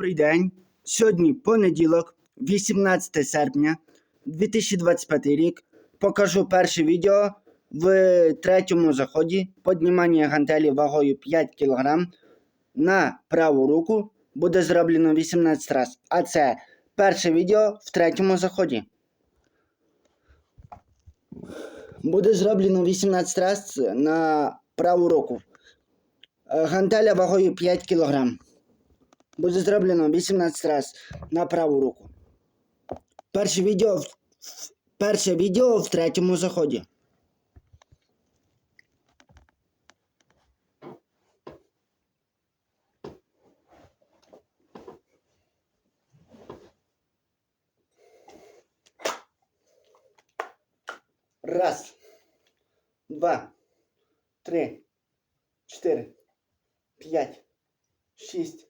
Добрий день. Сьогодні понеділок, 18 серпня 2025 рік. Покажу перше відео в третьому заході піднімання гантелі вагою 5 кг на праву руку буде зроблено 18 раз. А це перше відео в третьому заході. Буде зроблено 18 раз на праву руку. Е, гантеля вагою 5 кг. буде зроблено 18 раз на праву руку. Перше відео перше відео в третьому заході. Раз, два, три, чотири, п'ять, шість.